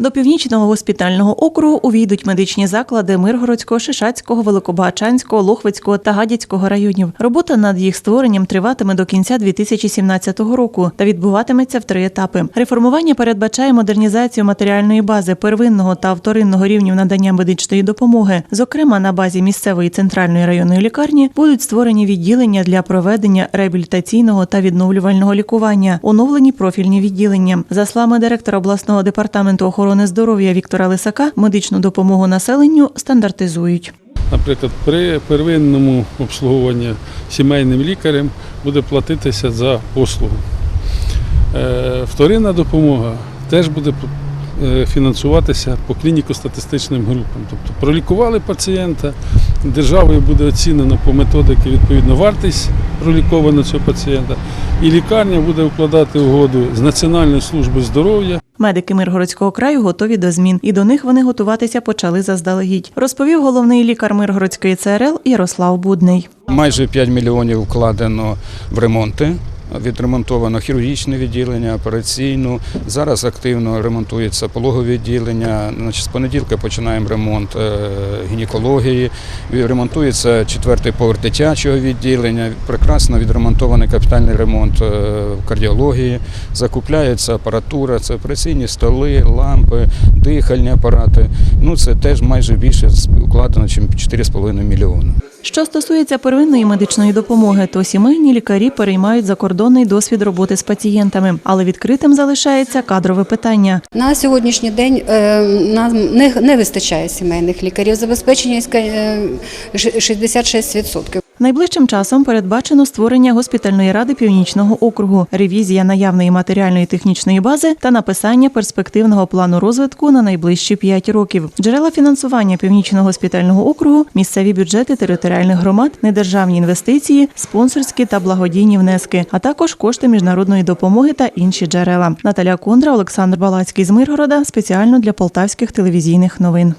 До північного госпітального округу увійдуть медичні заклади Миргородського, Шишацького, Великобагачанського, Лохвицького та Гадяцького районів. Робота над їх створенням триватиме до кінця 2017 року та відбуватиметься в три етапи. Реформування передбачає модернізацію матеріальної бази первинного та вторинного рівнів надання медичної допомоги. Зокрема, на базі місцевої центральної районної лікарні будуть створені відділення для проведення реабілітаційного та відновлювального лікування, оновлені профільні відділення. За словами директора обласного департаменту охорони здоров'я Віктора Лисака, медичну допомогу населенню стандартизують. Наприклад, при первинному обслуговуванні сімейним лікарем буде платитися за послугу. Е, Вторинна допомога теж буде е, фінансуватися по клініко-статистичним групам. Тобто пролікували пацієнта, державою буде оцінено по методики відповідно вартість пролікованого цього пацієнта, і лікарня буде укладати угоду з Національною службою здоров'я Медики Миргородського краю готові до змін, і до них вони готуватися почали заздалегідь. Розповів головний лікар Миргородської ЦРЛ Ярослав Будний. Майже 5 мільйонів вкладено в ремонти. Відремонтовано хірургічне відділення, операційну. Зараз активно ремонтується пологове відділення. Значить, з понеділка починаємо ремонт е, гінекології. Ремонтується четвертий поверх дитячого відділення. Прекрасно відремонтований капітальний ремонт е, в кардіології. Закупляється апаратура, це операційні столи, лампи, дихальні апарати. Ну це теж майже більше вкладено, ніж 4,5 мільйони. Що стосується первинної медичної допомоги, то сімейні лікарі переймають закордонний досвід роботи з пацієнтами, але відкритим залишається кадрове питання. На сьогоднішній день е, нам не, вистачає сімейних лікарів. Забезпечення е, 66%. Найближчим часом передбачено створення госпітальної ради північного округу, ревізія наявної матеріальної технічної бази та написання перспективного плану розвитку на найближчі 5 років. Джерела фінансування північного госпітального округу, місцеві бюджети територіальних громад, недержавні інвестиції, спонсорські та благодійні внески, а також кошти міжнародної допомоги та інші джерела. Наталя Кондра, Олександр Балацький з Миргорода спеціально для полтавських телевізійних новин.